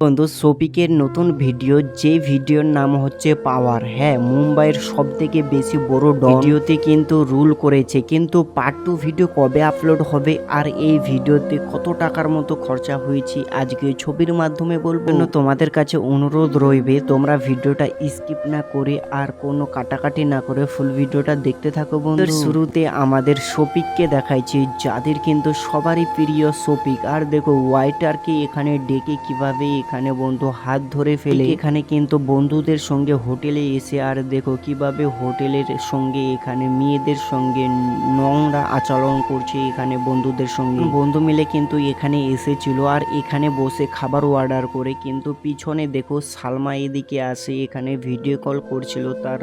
বন্ধু সপিকের নতুন ভিডিও, যে ভিডিওর নাম হচ্ছে পাওয়ার। হ্যাঁ মুম্বাইয়ের সব থেকে বেশি বড় ভিডিওতে কিন্তু রুল করেছে, কিন্তু পার্ট টু ভিডিও কবে আপলোড হবে আর এই ভিডিওতে কত টাকার মতো খরচা হয়েছে, আজকে ছবির মাধ্যমে বলব। তোমাদের কাছে অনুরোধ রইবে, তোমরা ভিডিওটা স্কিপ না করে আর কোনো কাটাকাটি না করে ফুল ভিডিওটা দেখতে থাকো বন্ধু। শুরুতে আমাদের সপিককে দেখাইছে, যাদের কিন্তু সবারই প্রিয় সপিক আর দেখো ওয়াইটারকে এখানে ডেকে কীভাবে এখানে বন্ধু হাত ধরে ফেলে। এখানে কিন্তু বন্ধুদের সঙ্গে হোটেলে এসে আর দেখো কীভাবে হোটেলের সঙ্গে এখানে মেয়েদের সঙ্গে নোংরা আচরণ করছে এখানে বন্ধুদের সঙ্গে। বন্ধু মিলে কিন্তু এখানে এসেছিল আর এখানে বসে খাবার অর্ডার করে কিন্তু পিছনে দেখো সালমা এদিকে আসে এখানে ভিডিও কল করছিল তার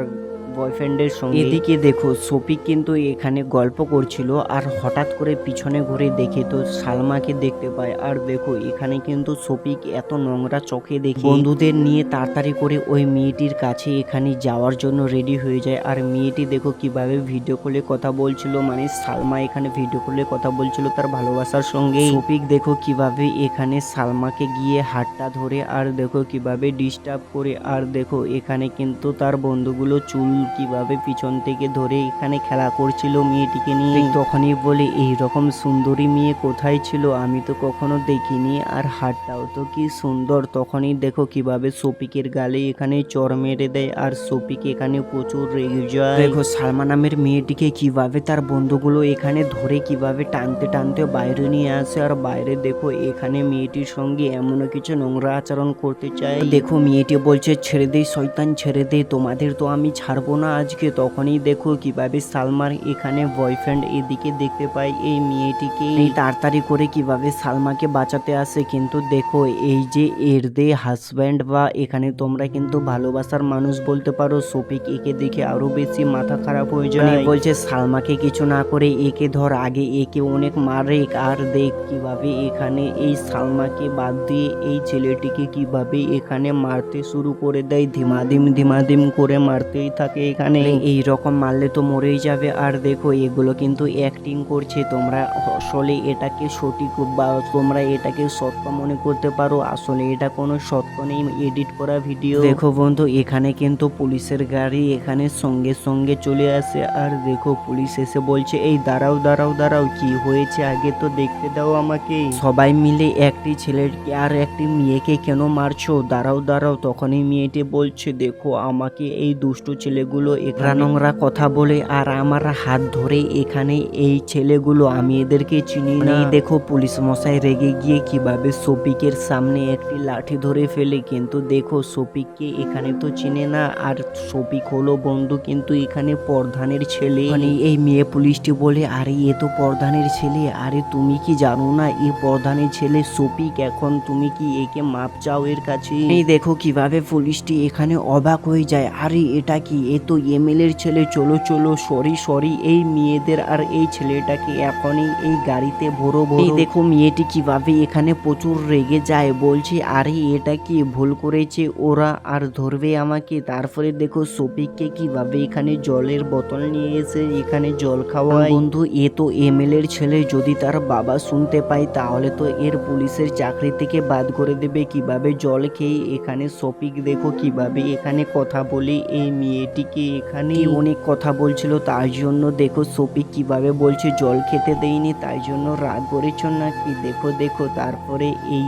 বয়ফ্রেন্ডের সঙ্গে। এদিকে দেখো, সফিক কিন্তু এখানে গল্প করছিল আর হঠাৎ করে পিছনে ঘুরে দেখে তো সালমাকে দেখতে পায়। আর দেখো, এখানে কিন্তু সফিক এত নোংরা চোখে দেখে। বন্ধুদের নিয়ে তাড়াতাড়ি করে ওই মেয়েটির কাছে এখানে যাওয়ার জন্য রেডি হয়ে যায়। আর মেয়েটি দেখো কীভাবে ভিডিও কলে কথা বলছিল মানে সালমা এখানে ভিডিও কলে কথা বলছিল তার ভালোবাসার সঙ্গে। সফিক দেখো কীভাবে এখানে সালমাকে গিয়ে হাতটা ধরে আর দেখো কীভাবে ডিস্টার্ব করে। আর দেখো, এখানে কিন্তু তার বন্ধুগুলো চুল কীভাবে পিছন থেকে ধরে এখানে খেলা করছিল মেয়েটিকে নিয়ে। তখনই বলে এই রকম সুন্দরী মেয়ে কোথায় ছিল? আমি তো কখনো দেখিনি। আর হাতটাও তো কি সুন্দর। তখনই দেখো কীভাবে সপিকের গালে এখানে চর মেরে দেয়। আর সপিক এখানে প্রচুর রেগে যায়। দেখো, সালমা নামের মেয়েটিকে কীভাবে তার বন্ধুগুলো এখানে ধরে কীভাবে টানতে টানতে বাইরে নিয়ে আসে। আর বাইরে দেখো, এখানে মেয়েটির সঙ্গে এমন কিছু নোংরা আচরণ করতে চায়। দেখো, মেয়েটি বলছে, ছেড়ে দে, শয়তান, ছেড়ে দে। তোমাদের তো আমি ছাড়বো না আজকে, তখনই দেখো কীভাবে সালমার এখানে বয়ফ্রেন্ড এদিকে দেখতে পায় এই মেয়েটিকে। এই তাড়াতাড়ি করে কীভাবে সালমাকে বাঁচাতে আসে, কিন্তু দেখো এই যে এর দে হাজব্যান্ড বা এখানে তোমরা কিন্তু ভালোবাসার মানুষ বলতে পারো সফিক একে দেখে আরও বেশি মাথা খারাপ হয়ে যায়। বলছে, সালমাকে কিছু না করে একে ধর, আগে একে অনেক মারে, আর দেখ কীভাবে এখানে এই সালমাকে বাদ দিয়ে এই ছেলেটিকে কীভাবে এখানে মারতে শুরু করে দেয়। ধিমাধিম ধিমাধিম করে মারতেই থাকে। এখানে এই রকম মারলে তো মরেই যাবে। আর দেখো এগুলো কিন্তু অ্যাক্টিং করছে। তোমরা আসলে এটাকে সঠিক বা তোমরা এটাকে সত্য মনে করতে পারো। আসলে এটা কোনো সত্য নেই এডিট করা ভিডিও দেখো বন্ধু এখানে কিন্তু পুলিশের গাড়ি এখানে সঙ্গে সঙ্গে চলে আসে। আর দেখো পুলিশ এসে বলছে এই দাঁড়াও দাঁড়াও দাঁড়াও কি হয়েছে? আগে তো দেখতে দাও আমাকে। সবাই মিলে একটি ছেলেকে আর একটি মেয়েকে কেন মারছো? দাঁড়াও দাঁড়াও। তখনই মেয়েটি বলছে দেখো আমাকে এই দুষ্টু ছেলেগুলো একরা নোংরা কথা বলে আর আমার হাত ধরে এখানে এই ছেলেগুলো আমি এদেরকে চিনি না। দেখো পুলিশ মশাই রেগে গিয়ে কীভাবে সপিকের সামনে একটি লাঠি ধরে ফেলে। কিন্তু দেখো সপিককে এখানে তো চিনে না। আর সপিক হলো বন্ধু কিন্তু এখানে প্রধানের ছেলে। মানে এই মেয়ে পুলিশটি বলে আরে এ তো প্রধানের ছেলে। আরে তুমি কি জানো না এই প্রধানের ছেলে সপিক এখন তুমি কি একে মাপ চাও এর কাছে? এই দেখো কীভাবে পুলিশটি এখানে অবাক হয়ে যায়। আরে এটা কি? এ তো এমএলএর ছেলে চলো চলো সরি সরি এই মেয়েদের আর এই ছেলেটাকে এখনই এই গাড়িতে ভরো ভরো। দেখো মেয়েটি কীভাবে এখানে প্রচুর রেগে যায় বলছে আরে এটা কি ভুল করেছে? ওরা আর ধরবে আমাকে? তারপরে দেখো সপিককে কীভাবে এখানে জলের বোতল নিয়ে এসে এখানে জল খাওয়া বন্ধু এ তো এমএলএর ছেলে যদি তার বাবা শুনতে পায় তাহলে তো এর পুলিশের চাকরি থেকে বাদ করে দেবে। কীভাবে জল খেয়ে এখানে সপিক দেখো কীভাবে এখানে কথা বলে এই মেয়েটিকে এখানে? অনেক কথা বলছিল তার জন্য দেখো সোপি কীভাবে বলছে জল খেতে দেয়নি তাই জন্য রাগ করেছ নাকি? দেখো দেখো তারপরে এই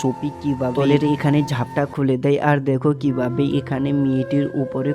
সোপি কীভাবে এখানে ঝাপটা খুলে দেয় আর দেখো কীভাবে এখানে মেয়েটির উপরে